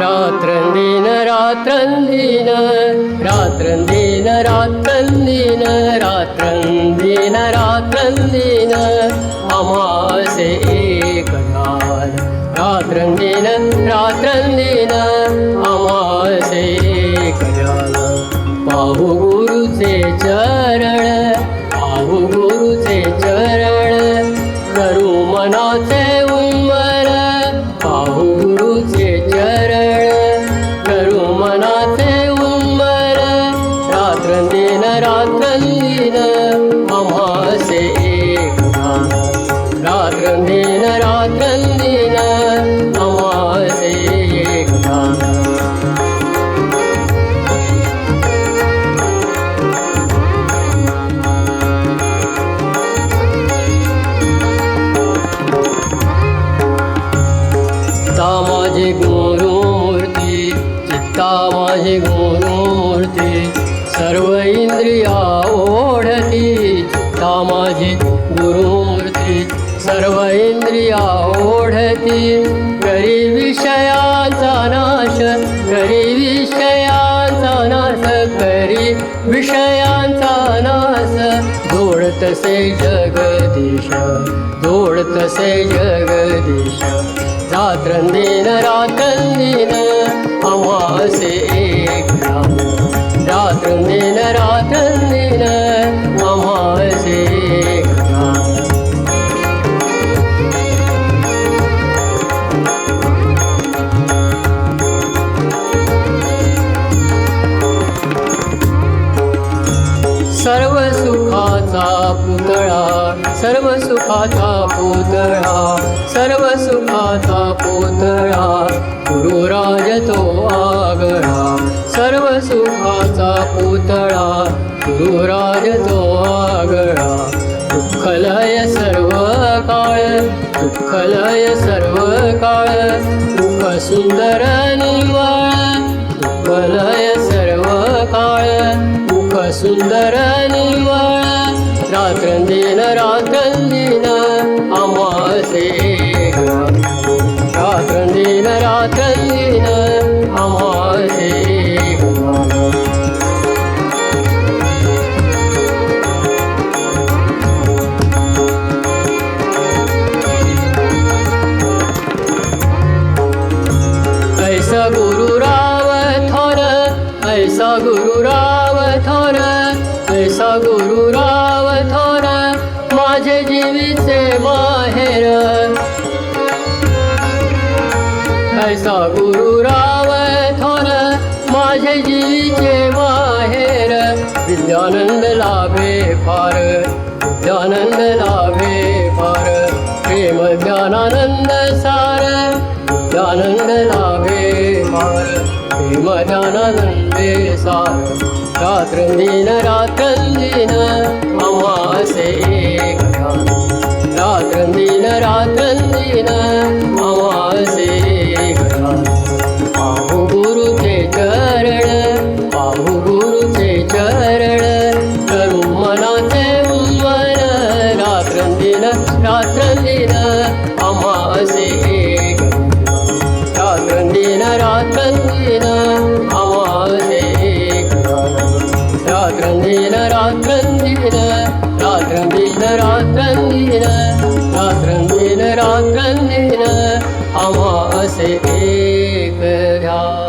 रात्रंदिन रात्रंदिन रात्रंदिन रात्रंदिन रात्रंदिन अमासे एक ध्यान रात्रंदिन रात्रंदिन अमासे एक ध्यान पाहू गुरुचे चरण पाहू गुरु रात्रंदिन अमासे एक ध्यान रात्रंदिन रात्रंदिन अमासे एक ध्यान चित्ता माझे गुरुमूर्ती चित्ता माझे गुरुमूर्ती गुरुमूर्ती सर्व इंद्रिया ओढती. घरी विषयाचा नाश घरी विषयाचा नाश घरी विषयांचा नाश. जोडतसे जगदीश जोडतसे जगदीश. रात्र दिन अमासे एक राम रात्रंदिन रात्र सर्व सुखाचा पुतळा सर्व सुखाचा पुतळा सर्व सुखाचा पुतळा गुरुराज तो आगळा. सर्व सुखाचा पुतळा गुरुराज तो आगळा. दुःखलय सर्व काळ दुःखलय सर्व काळ दुःख सुंदर निवाळ. दुःखलय सर्व काळ मुख सुंदर ीन रागली दीन राजले ऐसा गुरु राव थर ऐसा गुरु राव थोर ऐसा गुरु राव माझे जीवीचे माहेर। ऐसा गुरुराव थोर माझे जीवीचे माहेर। विद्यानंद लाभे फार विद्यानंद लाभे फार। प्रेम ज्ञानानंद सार विद्यानंद लाभे फार। प्रेम ज्ञानानंदे सार। रात्रंदिन रात्रंदिन अमासे एक ध्यान रात्रंदिन रात्रंदिन अमासे एक ध्यान पाहू गुरुचे चरण पाहू गुरुचे चरण करू मनाचे उन्मन रात्रंदिन रात्रंदिन अमासे एक रात्रंदिन रात्रंदिन अमासे एक रात्रंदिन रात्रंदिन रात्रंदिन रात्रंदिन रात्रंदिन आम्हा असे एक ध्या